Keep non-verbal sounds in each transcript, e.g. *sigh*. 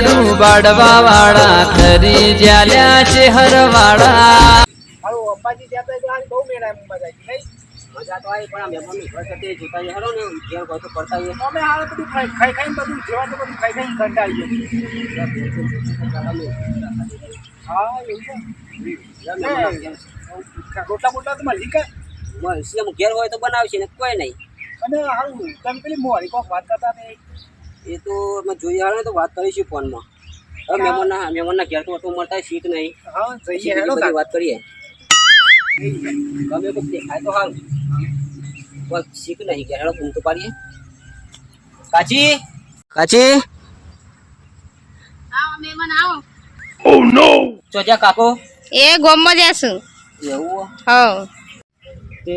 લાડુ બાડવા વાળા ખરી જ્યાલ્યા છે હરવાળા. હારું અપ્પાજી ત્યાં તો આજે બહુ મેળા મજા આવી નહીં? મજા તો આવી પણ આ મહેમાનનું ઘર સાથે જોતા ને ઘેર તો પડતા અમે બધું ખાઈ ખાઈ ખાઈને બધું જેવા તો બધું ખાઈ ખાઈને કંટાળી હા એવું રોટલા બોટલા તો મળી કે મળશે ઘેર હોય તો બનાવશે ને કોઈ નહીં. અને હારું તમે પેલી મોરી કોક વાત કરતા એ તો અમે જોઈ આવે ને તો વાત કરીશું ફોનમાં. હવે મહેમાનના મહેમાનના ઘેર તો ઓટો મળતા સીટ નહીં. હા જઈએ તાર. વાત કરીએ. ગમે તો દેખાય તો હાલ બસ શીખ નહીં ઘેર. હેલો ઘૂમતું તો પાડીએ. કાચી? કાચી? આવો મહેમાન આવો. ચોજા કાકો. એ ગોમમાં જશું એવું હા? તે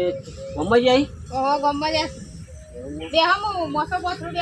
ગોમમાં જાય ઓ ગોમમાં જશું બે હમ મોસો પોતરું બે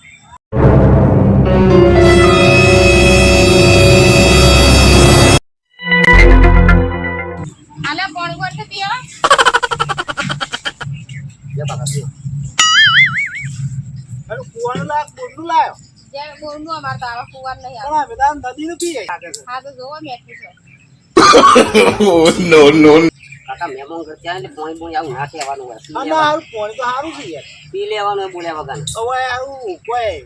નહીં આવે બધા નદીનું હા તો જોવો *laughs* કાકા પાણી પાણી ના કહેવાનું હોય. પી લેવાનું. હારું તો સારું છે યાર. પી લેવાનું બોલ્યા વગર. હવે હારું કોઈ.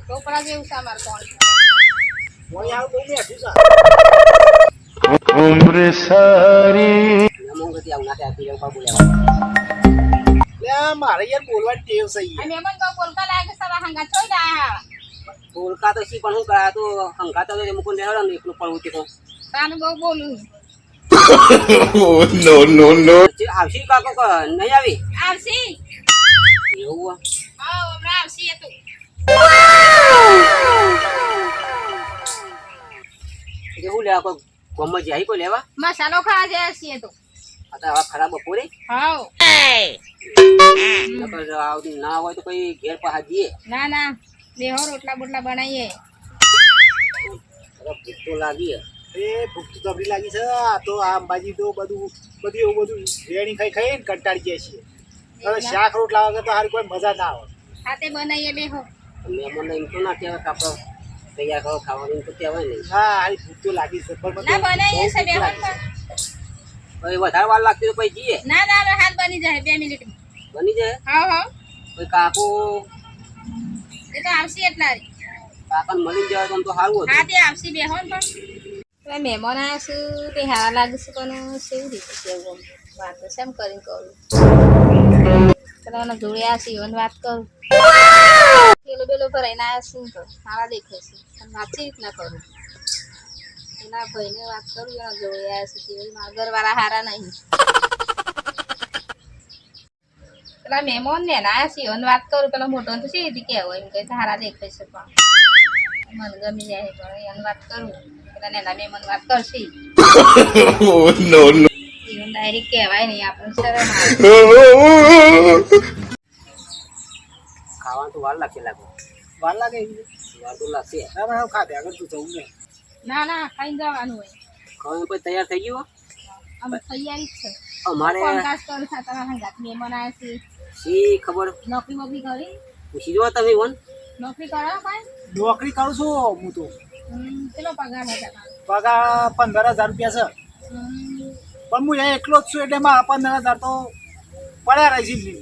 ટોપરા જેવું છે અમાર કોણ પાણી હારું બહુ મેઠું છે. મહેમાન ઘરથી આવું ના કહેવાય પી લેવું બોલ્યા વગર. લે આ મારે યાર બોલવા ટેવ સહી યાર. તો બોલકા લાગે સવા હંગા છોઈ લાયા બોલકા તો શી પણ શું કરા તો હંગાતો તો મુકુંદ રહેવાનો ને એકલું પણ ઉતી તો. તાનું બહુ બોલું. *laughs* જે આવશે કાકો નહીં આવી? આવશી. એવું હે? હા હમણાં આવશે એ તો. એવું લેવા કોઈ ગમત જાય કોઈ લેવા? મસાલો ખા જાય છે એ તો. અત્યારે આવા ખરાબ બપોરે. હા ના હોય તો કઈ ઘેર પહા જઈએ ના ના. બેહો રોટલા બોટલા બનાવીએ. અરે ભૂખ તો લાગી એ ભૂખ તો તબડી લાગી છે. આ તો આ અંબાજી તો બધું બધું એવું બધું રેણી ખાઈ ખાઈ ને કંટાળી ગયા છીએ. હવે શાક રોટલા વગર તો હારી કોઈ મજા ના આવે. હાથે બનાવીએ બેહો મહેમાનને એમ તો ના કહેવાય કાપડ તૈયાર કરો ખાવાનું તો કહેવાય નહીં. હા હારી ભૂખ તો લાગી છે પણ ના બનાવીએ છે બેહો હવે વધારે વાર લાગતી તો પછી જઈએ. ના ના હાલ હાથ બની જાય બે મિનિટ બની જાય? હા હા. કોઈ કાકો એ તો આવશે એટલા કાકાને મળી જાય તો તો સારું હા તે આવશે બેહો ને પણ. મહેમાન આવ્યા છું તે હારા લાગશે છે પણ કેવી રીતે કેવું વાત તો શેમ કરીને કરું? પેલા જોડે આ સીવન વાત કરું? પેલો પેલો ભરાઈને આવ્યા શું તો સારા દેખાય છે. પણ વાતચી રીતના કરું. એના ભાઈને વાત કરું એના જોડે આવ્યા છે તે મારા ઘરવાળા હારા નહીં. પેલા મહેમાન ને ના સીવન વાત કરું પેલા મોટો તો સી રીતે કહેવો એમ કે સારા દેખે છે પણ. મને ગમી જાય પણ એને વાત કરું. પેલા નેના મહેમાન વાત કરશે. *laughs* ડાયરેક્ટ કહેવાય નહીં આપણને શરમ ખાવાનું તો વાર લાગશે લાગો. વાર લાગે એવી વાર તો લાગશે. ના આગળ તો જવું ના. ના ખાઈને જવાનું હોય. ખાવાનું પછી તૈયાર થઈ ગયું તૈયારી જ છે. અમારે કોન્ટ્રાક્ટ કરું છે તમારા હંગાત મહેમાન આવ્યા છે. શી ખબર? નોકરી બોકરી કરી? પૂછી જો તમે વન નોકરી કરો કાઈ? નોકરી કરું છું હું તો. કેટલો પગાર છે પગાર પંદર હજાર રૂપિયા છે. પણ હું એકલો જ છું એટલે મારા પંદર હજાર તો પડ્યા રહી છે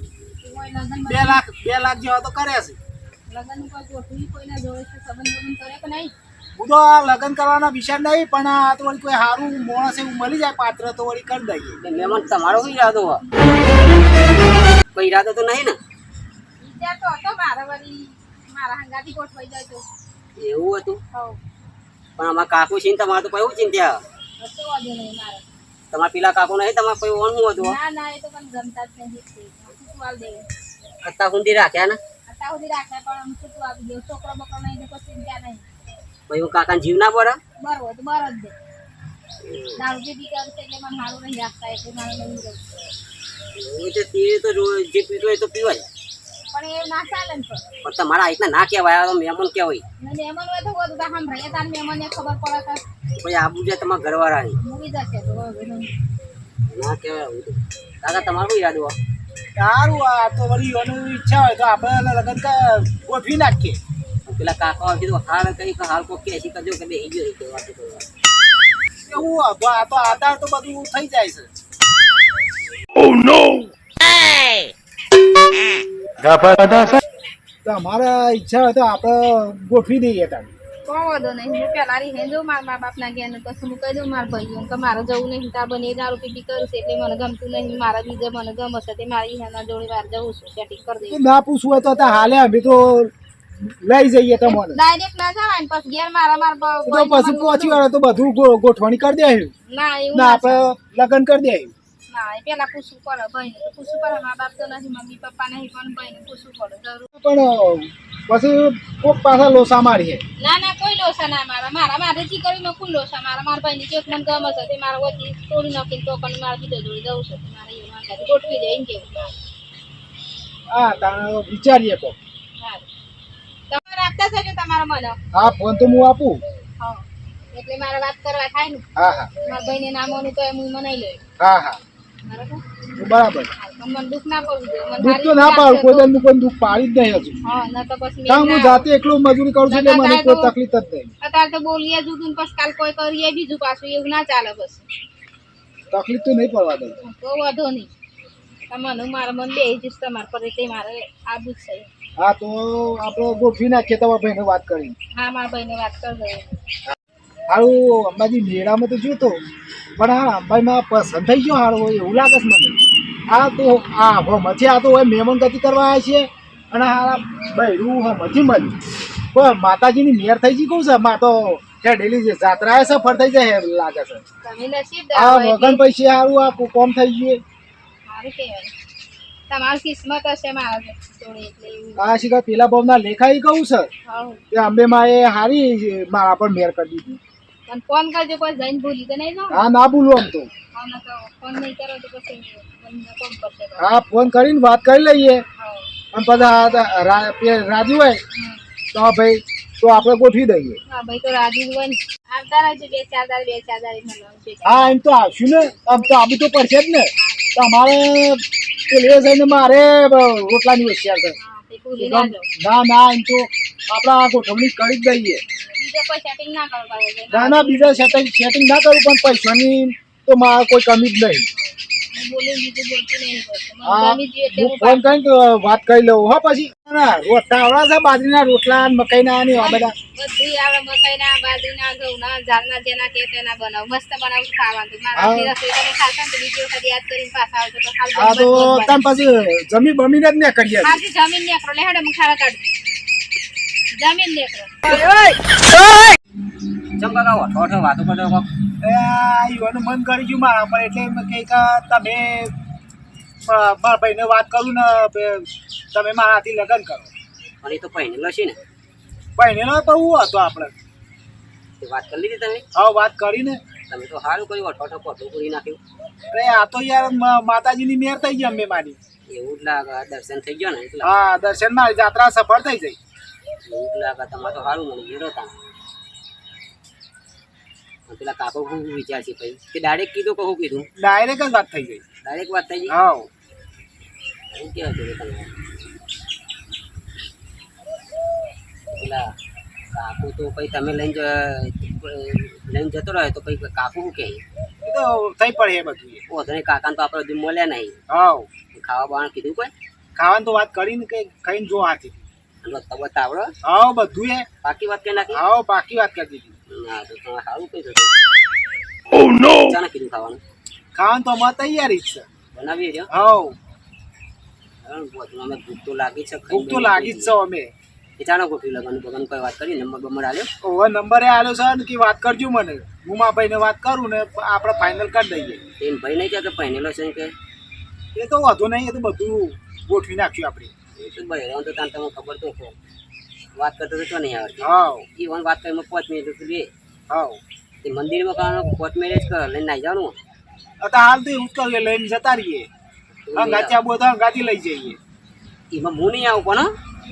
બે લાખ બે લાખ જેવા તો કર્યા છે. લગ્ન હું તો લગ્ન કરવાના વિચાર નહીં પણ આ તો વળી કોઈ સારું માણસ એવું મળી જાય પાત્ર તો વળી કરી દઈએ. મહેમાન તમારો કઈ યાદો હોય. કોઈ ઈરાદો તો નહીં ને. વિચાર તો હતો મારા વળી. મારા હંગાથી ગોઠવાઈ જાય તો. એવું હતું? પણ અમારે કાકુ છે ને તમારે તો કયું ચિંતા કશો વાંધો નહીં મારે. તમારા પેલા કાકુ નહીં તમારે કોઈ ઓનવું હતું? ના ના એ તો મને ગમતા જ નહીં અત્યાર સુધી રાખ્યા ને? અત્યાર સુધી રાખ્યા પણ છૂટું આપી દે. છોકરો બકરો નહીં કોઈ ચિંતા નહીં. પછી હું કાકાને જીવ ના પડે? બરોબર તો બર જ દે. દારૂ પી પી કરશે એટલે મને સારું નહીં રાખતા એટલે મારે નહીં. એ તે તો જે પીતો હોય તો પીવાય. પણ એ ના ચાલે ને પણ. તમારા રીતના ના કહેવાય આ મહેમાન કહેવાય. મહેમાન હોય તો બધું તો સાંભળે તાર મહેમાનને ખબર પડે કે પછી આબુ છે તમારા ઘરવાળાની મૂવી જશે તો ના કહેવાય કાકા તમારું યાદ હોય? સારું આ તો વળી એનું ઈચ્છા હોય તો આપણે લગન કા- ગોઠવી નાખીએ. પેલા કાકા કીધું હાલ કઈ કે હાલ કે એસી કરજો કે બે ગયો એવું આ તો આધાર તો બધું થઈ જાય છે. તો તમારા ઈચ્છા હોય તો આપણે ગોઠવી દઈએ તમે કોઈ વાંધો નહીં. હું પેલા રહી જો મારા મા બાપના ઘેર પછી હું કહી દઉં મારા ભાઈઓ કે મારે જવું નહીં. તા બને દારૂ પી કરું છે એટલે મને ગમતું નહીં. મારા બીજા મને ગમશે તે મારી એના જોડે વાર જવું છું. સેટિંગ કરી દઉં ના પૂછવું હોય તો હાલે. અમે તો લઈ જઈએ તમને. ડાયરેક્ટ ના જવાય પછી ઘેર મારા મારા તો પછી પહોંચી વાળો તો બધું ગોઠવણી કરી દે ના એવું ના ના આપણે લગ્ન કરી દે ના એ પેલા પૂછવું પડે ભાઈ ને પૂછવું પડે મા બાપ તો નથી મમ્મી પપ્પા નહીં પણ ભાઈ પૂછવું પડે જરૂર. પણ પછી કોક પાછા લોસા મારીએ. ના ના કોઈ લોસા ના મારા. મારા મારેથી કરી નાખું લોસા. મારા મારા ભાઈ ની ચેક મને ગમે છે તે મારા વચ્ચે તોડી નાખીને તો પણ મારા બીજો જોડી દઉં છે. મારે ના ગોઠવી દે એમ કેવું હા તાણે વિચારીએ તો. તમારે આપતા થજો તમારા મને? હા ફોન તો હું આપું. હા. એટલે મારે વાત કરવા થાય ને. હા હા. મારા ભાઈને નામોની તો એમ હું મનાઈ લઉં હા હા. બરાબર. દુઃખ ના સારી પાડું કોઈ કોઈ દુઃખ પાડી જ નહીં હજુ. પછી મેં કારણ હું જાતે એકલું મજૂરી કરું છું એટલે મને કોઈ તકલીફ જ નહીં. અત્યારે તો બોલીએ જુદું પછી કાલ કોઈ કરીએ બીજું પાછું એવું ના ચાલે બસ. તકલીફ તો નહીં પડવા દઉં તો વાંધો નહીં. તમને મારા મન બે જ તમારા પર એટલે મારે આવું જ છે. હા તો આપણે ગોઠવી નાખીએ તમારા ભાઈને વાત કરી હા મારા ભાઈને વાત કરી દઉં હારું અંબાજી મેળામાં તો જોતો. પણ હા અંબાઈમાં પસંદ થઈ ગયો હારું હોય એવું લાગે છે મને. આ તો આ હમથી આ તો હોય મહેમાન ગતિ કરવા આવ્યા છે અને હારા બૈરું હમથી મળી પણ માતાજીની મેર થઈ ગઈ કહું છે માં તો કે ડેલી જે જાત્રા છે ફર થઈ જાય લાગે છે. આ વગન પૈસે સારું આ કોમ થઈ ગયું. સારું તમારી કિસ્મત હશે મારા આ શિકાર પેલા ભાવના લેખાઈ કહું છે. કે અંબે માં એ હારી મારા પર મેર કરી દીધી. પણ ફોન કરજો કોઈ જઈને ભૂલી તો નહીં હા ના બોલું આમ તો. હા ના તો ફોન નહીં કરો તો પછી મને કોમ કરશે તો. હા ફોન કરીને વાત કરી લઈએ. અને પછી આ રા- પે- રાજી હોય તો ભાઈ તો આપણે ગોઠવી દઈએ. હા ભાઈ તો રાજી હોય આવતા રહેજો બે ચાર દાડ બે ચાર દાડ હા એમ તો આવશું ને. આમ તો આવી તો પડશે જ ને. તો અમારે પેલે જઈને મારે રોટલાની હોશિયાર ના ના એમ તો આપણે ગોઠવણી કરી જ દઈએ. ના બીજા સેટિંગ સેટિંગ ના કરું પણ પૈસાની તો મારે કોઈ કમી જ નહીં. ફોન કરીને વાત કરી લઉં. હા પછી? રોટલા આવડા છે બાજરીના રોટલા મકાઈના ને આ બધા. બધું આવડે મકાઈના બાજરીના ઘઉંના ઝાડના જેના કે તેના બનાવ. મસ્ત બનાવું ખાવાનું. મારા રસોઈ તમે ખાશો ને બીજી વખત યાદ કરીને પાછા આવજો. તો ખાલી તો તમે પછી જમી બમીને જ ને કરીએ જમીન ને જમીન નીકળો. લે હેડે હું ખાવા કાઢું. જમીન નીકળો. ચમ કાકા ઓઠો ઓઠો વાતો કરો કોક. એ યુવાનું મન કરી ગયું મારા પર એટલે એમ કે તમે મારા ભાઈને વાત કરું ને તમે મારાથી લગ્ન કરો. પણ એ તો પહેરેલો છે ને. ભાઈને ન હું હતો આપણે. વાત કરી લીધી તમે? હા વાત કરીને તમે તો સારું કર્યું ઓઠો ઓઠો કરી નાખ્યું. અરે આ તો યાર માતાજીની મેર થઈ ગઈ અમે મારી. એવું જ લાગે દર્શન થઈ ગયો ને એટલે. હા દર્શન મારી જાત્રા સફળ થઈ જાય તમારે તો સારું મળી ગયું તા. પેલા કાકો હું વિચાર છે ભાઈ કે ડાયરેક્ટ કીધું કે શું કીધું? ડાયરેક્ટ જ વાત થઈ ગઈ. ડાયરેક્ટ વાત થઈ ગઈ? હા. હું કેવા છે તમે પેલા કાકુ તો પછી તમે લઈને જ- લઈને જતો રહ્યો તો પછી કાકુ શું કહે? તો થઈ પડે એ બધું. ઓ તને કાકાને તો આપણે મળ્યા નહીં. હા. ખાવા બાવાનું કીધું કોઈ? ખાવાનું તો વાત કરીને કે ખાઈને જો હાથી. હા બધું એ બાકી વાત કરી નાખી? હા બાકી વાત કરી દીધી. ના તો તમે સારું કહી ચાને કીધું ખાવાનું? ખાવાનું તો અમારે તૈયારી જ છે. બનાવીએ રહ્યો હા બધું અમે ભૂખ તો લાગી છે ભૂખ તો લાગી જ છે અમે. એ ચાલો ગોઠવી લગવાનું બગન કોઈ વાત કરી નંબર બમર આલ્યો? હવે નંબરે છે ને કે વાત કરજો મને. હું મારા ભાઈને વાત કરું ને આપણે ફાઇનલ કરી દઈએ. એમ ભાઈ નહીં કે પહેરેલો છે કે? એ તો વાંધો નહીં એ તો બધું ગોઠવી નાખ્યું આપણે. તો તો તાન તમને ખબર તો કહો વાત કરતો તો નહીં આવડતી. હા એ વન વાત કરી પાંચ મિનિટ સુધી હા એ મંદિરમાં કરવાનું કોર્ટ મેરેજ કર લઈને નાઈ જવાનું. અત્યારે હાલ તો એવું જ કરીએ લઈને જતા રહીએ. હંગાથી આબુ તો લઈ જઈએ. એમાં હું નહીં આવું પણ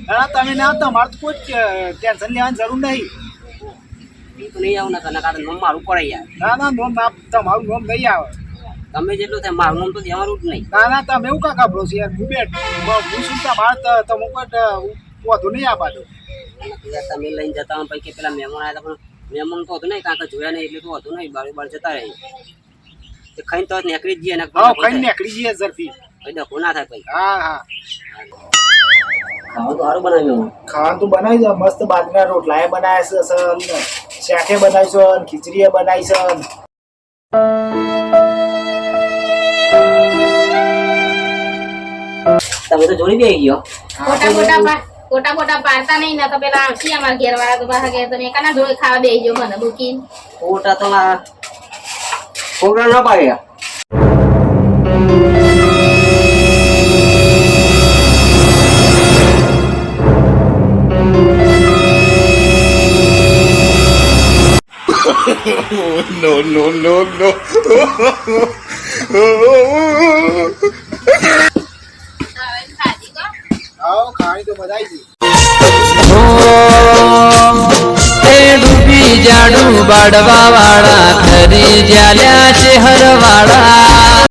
હા? તમે ના તમારે તો કોઈ જ ટેન્શન લેવાની જરૂર નહીં. એ તો નહીં આવું ને કારણે નોમ મારું પડે યાર ના ના નોમ તમારું નોમ નહીં આવે. તમે જેટલું થાય મારું તો દેવાનું જ નહીં. ના ના તમે એવું કાકા ભરો છે હું બેઠ હું શું બાર તમે કોઈ વધુ નહીં આપા દો તમે લઈને જતા હોય પછી પેલા મહેમાન આવ્યા પણ મહેમાન તો હતું નહીં કાંઈ જોયા નહીં એટલે તો હતું નહીં બાર બાર જતા રહી. તે ખાઈને તો નીકળી જઈએ ને કઈ નીકળી જઈએ ઝડપી. કઈ ડખો ના થાય પછી હા હા. ખાવાનું તો સારું બનાવ્યું ખાવાનું તો બનાવી દો મસ્ત બાજરીના રોટલા એ બનાવ્યા છે શાકે બનાવી છે અને ખીચડી એ બનાવી છે. તમે તો જોડી બે ગયો ખોટા ખોટા પા- ખોટા ખોટા પાડતા નહીં ને તો પેલા આવશે અમારા ઘેર વાળા તો બહાર ઘેર તમે કાના જોડે ખાવા બેસજો મને બુકીન ખોટા તો મારા છોકરા ના પાડ્યા no, no, no, no. *laughs* હા ખાણી તો બધા આવી ડૂબી જાડું બાડવા વાળા ફરી જ્યાલ્યા છે હરવાળા.